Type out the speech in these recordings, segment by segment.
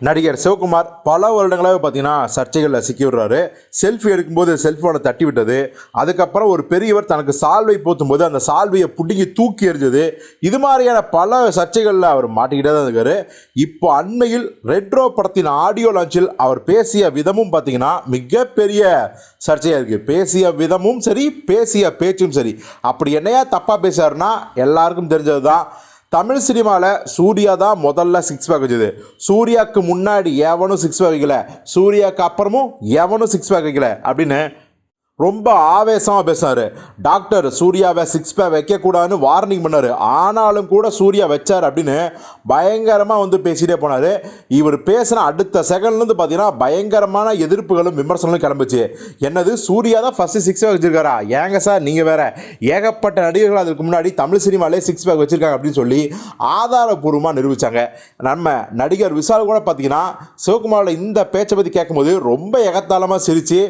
நடிகர் சிவகுமார் பல வருடங்களாகவே பார்த்தீங்கன்னா சர்ச்சைகளில் சிக்கி விடுறாரு செல்ஃபி எடுக்கும்போது செல்ஃபோனை தட்டி விட்டது அதுக்கப்புறம் ஒரு பெரியவர் தனக்கு சால்வை போத்தும்போது அந்த சால்வையை பிடுங்கி தூக்கி எறிஞ்சது. இது மாதிரியான பல சர்ச்சைகளில் அவர் மாட்டிக்கிட்டே தான் இருக்காரு. இப்போ அண்மையில் ரெட்ரோ படத்தின் ஆடியோ லான்ச்சில் அவர் பேசிய விதமும் பார்த்தீங்கன்னா மிகப்பெரிய சர்ச்சையாக இருக்குது பேசிய விதமும் சரி பேசிய பேச்சும் சரி. அப்படி என்னையா தப்பாக பேசாருன்னா எல்லாருக்கும் தெரிஞ்சது தான் தமிழ் சினிமாவில் சூர்யா தான் முதல்ல சிக்ஸ் பேக் வச்சது. சூர்யாவுக்கு முன்னாடி எவனும் சிக்ஸ் பேக் வைக்கல. சூர்யாவுக்கு அப்புறமும் எவனும் சிக்ஸ் பேக் வைக்கல அப்படின்னு ரொம்ப ஆவேசமாக பேசினார். டாக்டர் சூர்யாவை சிக்ஸ் பே வைக்கக்கூடாதுன்னு வார்னிங் பண்ணார். ஆனாலும் கூட சூர்யா வச்சார் அப்படின்னு பயங்கரமாக வந்து பேசிகிட்டே போனார். இவர் பேசின அடுத்த செகண்ட்லேருந்து பார்த்தீங்கன்னா பயங்கரமான எதிர்ப்புகளும் விமர்சனங்களும் கிளம்புச்சு. என்னது? சூர்யா தான் ஃபஸ்ட்டு சிக்ஸ் பேக் வச்சிருக்காரா? ஏங்க சார் நீங்கள் வேறு. ஏகப்பட்ட நடிகர்கள் அதுக்கு முன்னாடி தமிழ் சினிமாலே சிக்ஸ் பேக் வச்சுருக்காங்க அப்படின்னு சொல்லி ஆதாரபூர்வமாக நிரூபித்தாங்க நம்ம நடிகர் விஷால் கூட பார்த்தீங்கன்னா சிவகுமாரில் இந்த பேச்சை பற்றி கேட்கும்போது ரொம்ப எகத்தாளமாக சிரித்து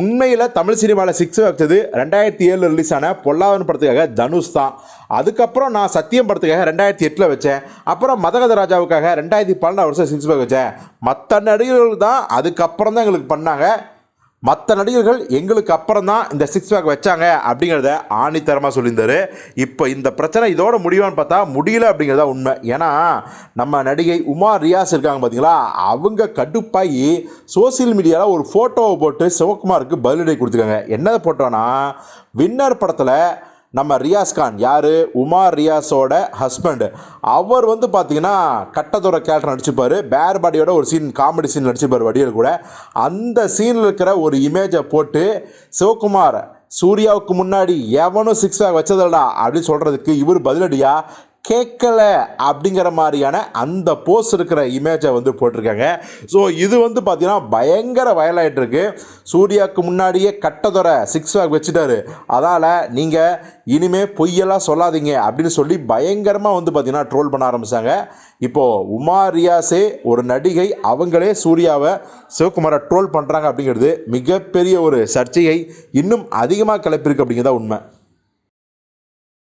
உண்மையில் தமிழ் சினிமாவில் சிக்ஸ் வச்சது ரெண்டாயிரத்தி ஏழில் ரிலீஸ் ஆன பொல்லாதன் படத்துக்காக தனுஷ் தான். அதுக்கப்புறம் நான் சத்தியம் படத்துக்காக ரெண்டாயிரத்தி எட்டில் வச்சேன். அப்புறம் மதகத ராஜாவுக்காக ரெண்டாயிரத்தி பன்னெண்டாம் வருஷம் சிக்ஸ் பேக் வச்சேன். மற்ற நடிகர்கள் தான் அதுக்கப்புறம் தான் எங்களுக்கு பண்ணாங்க. மற்ற நடிகர்கள் எங்களுக்கு அப்புறம் தான் இந்த சிக்ஸ் பேக் வச்சாங்க அப்படிங்கிறத ஆணித்தரமாக சொல்லியிருந்தார். இப்போ இந்த பிரச்சனை இதோட முடிவான்னு பார்த்தா முடியல அப்படிங்கிறதா உண்மை. ஏன்னா நம்ம நடிகை உமா ரியாஸ் இருக்காங்க பார்த்தீங்களா? அவங்க கடுப்பாகி சோசியல் மீடியாவில் ஒரு ஃபோட்டோவை போட்டு சிவகுமாருக்கு பதிலடி கொடுத்துருக்காங்க. என்னதை போட்டோன்னா வின்னர் படத்தில் நம்ம ரியாஸ் கான் யார்? உமார் ரியாஸோட ஹஸ்பண்ட் அவர் வந்து பார்த்தீங்கன்னா கட்டத்தோட கேரக்டர் நடிச்சுப்பார். பேர் பாடியோட ஒரு சீன் காமெடி சீன் நடிச்சுப்பார் வடிவேல் கூட. அந்த சீனில் இருக்கிற ஒரு இமேஜை போட்டு சிவகுமார் சூர்யாவுக்கு முன்னாடி எவனும் சிக்ஸ் பேக் வச்சதில்லடா அப்படின்னு சொல்கிறதுக்கு இவர் பதிலடியாக கேட்கல அப்படிங்கிற மாதிரியான அந்த போஸ்ட் இருக்கிற இமேஜை வந்து போட்டிருக்காங்க. ஸோ இது வந்து பார்த்தீங்கன்னா பயங்கர வயலாயிட்டு இருக்கு சூர்யாவுக்கு முன்னாடியே கட்டதொரை சிக்ஸ் பேக் வச்சுட்டாரு. அதால் நீங்கள் இனிமேல் பொய்யெல்லாம் சொல்லாதீங்க அப்படின்னு சொல்லி பயங்கரமாக வந்து பார்த்தீங்கன்னா ட்ரோல் பண்ண ஆரம்பித்தாங்க இப்போது உமா ரியாஸே ஒரு நடிகை அவங்களே சூர்யாவை சிவகுமாரை ட்ரோல் பண்ணுறாங்க அப்படிங்கிறது மிகப்பெரிய ஒரு சர்ச்சையை இன்னும் அதிகமாக கிளப்பியிருக்கு அப்படிங்கிறதா உண்மை.